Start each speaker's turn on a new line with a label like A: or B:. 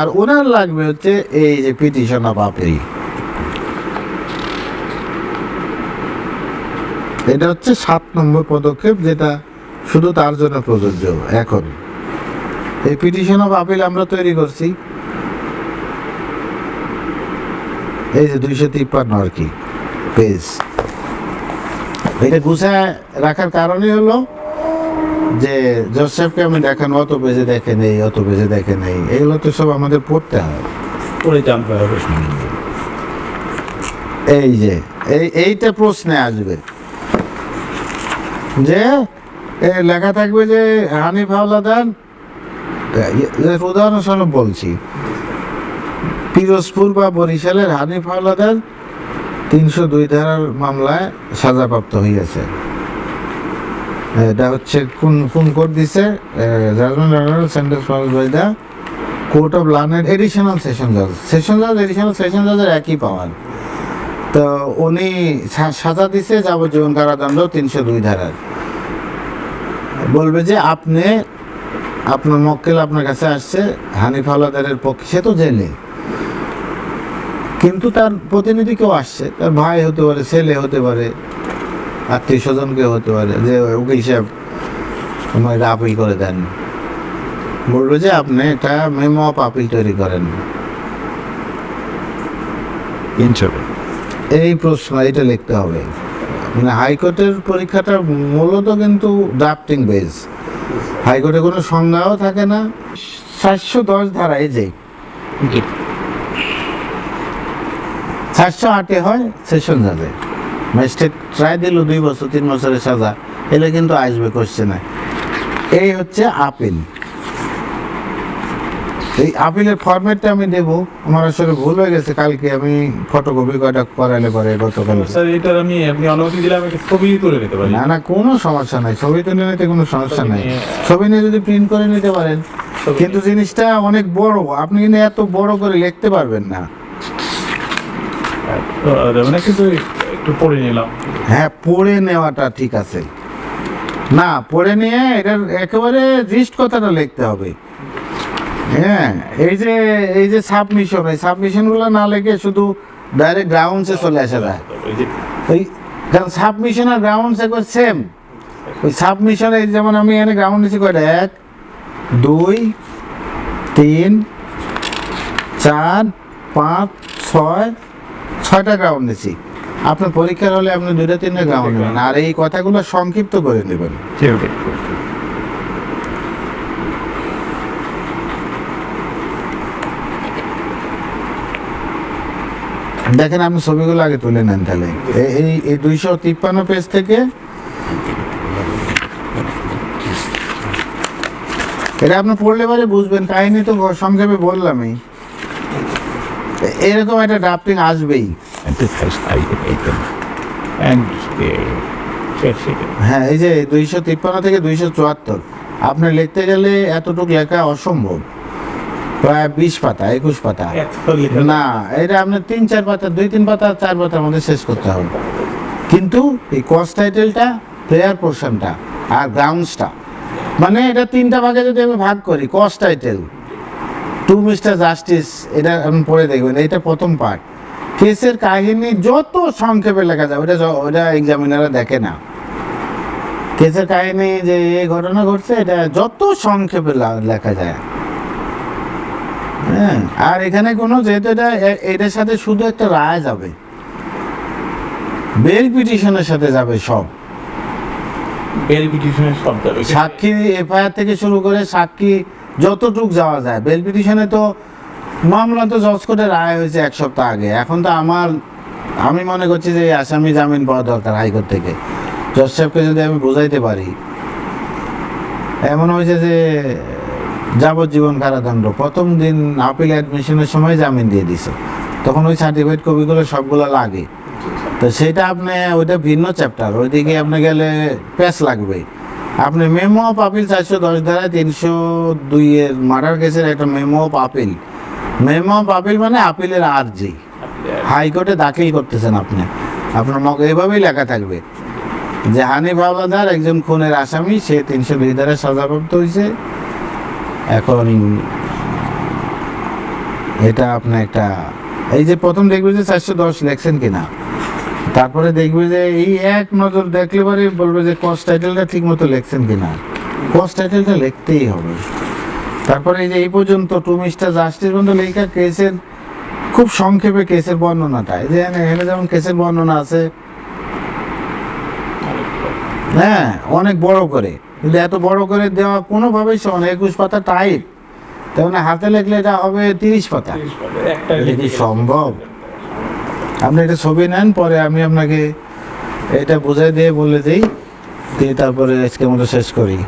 A: আর ওনার লাগবে হচ্ছে এই যে পিটিশন অফ আপিল এটা হচ্ছে সাত নম্বর পদক্ষেপ, যেটা শুধু তার জন্য প্রযোজ্য এখন। এই পিটিশন অফ আপিল আমরা তৈরি করছি। এই যে দুইশো তিপ্পান্ন আর কি, পেজ। এটা গুছায় রাখার কারণই হলো যে জোসেফকে আমি দেখান অত পেজে দেখে নেই অত পেজে দেখে নেই। এগুলো তো সব আমাদের পড়তে হয়।
B: পরে জানতে হবে
A: এই যে এই এইটা প্রশ্নে আসবে। যে লেখা থাকবে যে হানিফ হাওলাদার এ- উদাহরণস্বরূপ বলছি। পিরোজপুর বা বরিশালের হানিফ হাওলাদার তিনশো দুই ধারার মামলায় সাজাপ্রাপ্ত হইয়াছে। এটা হচ্ছে কোন কোন কোর্ট দিছে? Judgement order sentence pass by the court of learned additional session জাজ সেশন জাজ এডিশনাল সেশন জাজের একই পাওয়ার তো উনি সাজা দিছে যাবজ্জীবন কারাদণ্ড তিনশো দুই ধারার। বলবে যে আপনি, আপনার মক্কেল আপনার কাছে আসছে, হানিফ হাওলাদারের পক্ষে, সে তো জেলে। কিন্তু তার প্রতিনিধি কেউ আসছে, তার ভাই হতে পারে, ছেলে হতে পারে। আত্মীয় স্বজনকে হতে পারে যে উকিল সাহেব আমার এটা আপিল করে দেন। বলবে যে আপনি এটা মেমো অফ আপিল তৈরি করেন। এই প্রশ্ন এটা লিখতে হবে। মানে হাইকোর্টের পরীক্ষাটা মূলত কিন্তু ড্রাফটিং বেস হাইকোর্টে কোনো সংজ্ঞাও থাকে না। সাতশো দশ ধারা এই যে। সাতশো আটে হয় সেশন যাবে। ম্যাজিস্ট্রেট ট্রাই দিল দুই বছর তিন বছরের সাজা। এলে কিন্তু আসবে কোশ্চেনে এই হচ্ছে আপিল। এই আপিলের ফরম্যাটটা আমি দেব। আমার আসলে ভুল হয়ে গেছে কালকে আমি ফটোকপি কয়টা করাইলে পরে গতকাল।
B: স্যার এটার আমি আপনি অনুমতি দিলে ছবি তুলে নিতে পারি
A: না না কোনো সমস্যা নাই। ছবি তুলে নিতে কোনো সমস্যা নাই। ছবি নিয়ে যদি প্রিন্ট করে নিতে পারেন। কিন্তু জিনিসটা অনেক বড়। আপনি কিন্তু এত বড় করে লিখতে পারবেন না।
B: মানে কিন্তু একটু পড়ে নিলাম।
A: হ্যাঁ পড়ে নেওয়াটা ঠিক আছে। না পড়ে নিয়ে এটার একেবারে জিস্ট কথাটা লিখতে হবে। হ্যাঁ এই যে এই যে সাবমিশন এই সাবমিশনগুলো না লিখে শুধু ডাইরেক্ট গ্রাউন্ডসে চলে আসা যায়।
B: ওই
A: কারণ সাবমিশন আর গ্রাউন্ডস একবার সেম ওই সাবমিশনে যেমন আমি এখানে গ্রাউন্ড নিচ্ছি কয়টা? এক দুই তিন চার পাঁচ ছয় ছয়টা গ্রাউন্ড নিচ্ছি আপনার পরীক্ষার হলে আপনি দুইটা তিনটা গ্রাউন্ড নেবেন। আর এই কথাগুলো সংক্ষিপ্ত করে নেবেন। দেখেন আপনি ছবিগুলো আগে তুলে নেন তাহলে। এই- এই দুইশো তিপ্পান্ন পেজ থেকে এটা আপনি পড়লে পরে বুঝবেন। কাহিনী তো সংক্ষেপে বললামই। এরকম একটা ড্রাফটিং আসবেই। হ্যাঁ এই যে দুইশো তিপ্পান্ন থেকে দুইশো চুয়াত্তর। আপনি লিখতে গেলে এতটুকু লেখা অসম্ভব। প্রায় বিশ পাতা একুশ পাতা। না এটা আপনার তিন চার পাতা দুই তিন পাতা চার পাতার মধ্যে শেষ করতে হবে। কিন্তু এই কস টাইটেলটা প্লেয়ার পোর্শনটা আর গ্রাউন্ডসটা মানে এটা তিনটা ভাগে যদি আমি ভাগ করি cause title to mister justice এটা আপনি পড়ে দেখবেন এটা প্রথম পার্ট কেসের কাহিনী যত সংক্ষেপে লেখা যায় ওটা ওটা এক্সামিনাররা দেখে না। কেসের কাহিনী যে এই ঘটনা ঘটছে এটা যত সংক্ষেপে লেখা যায়। হ্যাঁ আর এখানে কোনো যেহেতু এটা এটার সাথে শুধু একটা রায় যাবে। বেল পিটিশনের সাথে যাবে সব।
B: বেল পিটিশনের সব যাবে।
A: সাক্ষী এফআইআর থেকে শুরু করে সাক্ষী যতটুক যাওয়া যায়। বেল পিটিশনে তো মামলা তো জজ কোর্টে রায় হয়েছে এক সপ্তাহ আগে। এখন তো আমার, আমি মনে করছি যে আসামি জামিন পাওয়া দরকার হাইকোর্ট থেকে। জজ সাহেবকে যদি আমি বোঝাইতে পারি, এমন হয়েছে যে যাবজ্জীবন কারাদণ্ড। প্রথম দিন আপিল অ্যাডমিশনের সময় জামিন দিয়ে দিছে। তখন ওই সার্টিফিকেট কপিগুলো সবগুলো লাগে। তো সেটা আপনি, ওইটা ভিন্ন চ্যাপ্টার ওইদিকে আপনি গেলে প্যাস লাগবে আপনি মেমো অফ আপিল চারশো দশ ধারা তিনশো দুইয়ের মার্ডার কেসের একটা memo of appeal memo of appeal মানে আপিলের আর্জি। হাইকোর্টে দাখিল করতেছেন আপনি। আপনার মগ এভাবেই লেখা থাকবে। যে হানিফ হাওলাদার একজন খুনের আসামি সে তিনশো দুই ধারা সাজাপ্রাপ্ত হয়েছে। এখন এটা আপনি একটা এই যে প্রথম দেখবে যে চারশো দশ লেখছেন কিনা। তারপরে দেখবে যে এই এক নজর দেখলে পরে বলবে যে কস টাইটেলটা ঠিক মতো লেখছেন কিনা। কস টাইটেলটা লিখতেই হবে। তারপরে এই যে এই পর্যন্ত টু মিস্টার জাস্টিস পর্যন্ত লেখা কেসের খুব সংক্ষেপে কেসের বর্ণনাটা। এই যে এখানে যেমন কেসের বর্ণনা আছে। হ্যাঁ অনেক বড় করে। কিন্তু এত বড় করে দেওয়া কোনোভাবেই সমান একুশ পাতা টাইপ তার মানে হাতে লেখলে এটা হবে তিরিশ পাতা। এটা কি সম্ভব? আপনি এটা ছবি নেন, পরে আমি আপনাকে এটা বুঝাই দিয়ে বলে দিই, দিয়ে তারপরে আজকে আমরা শেষ করি।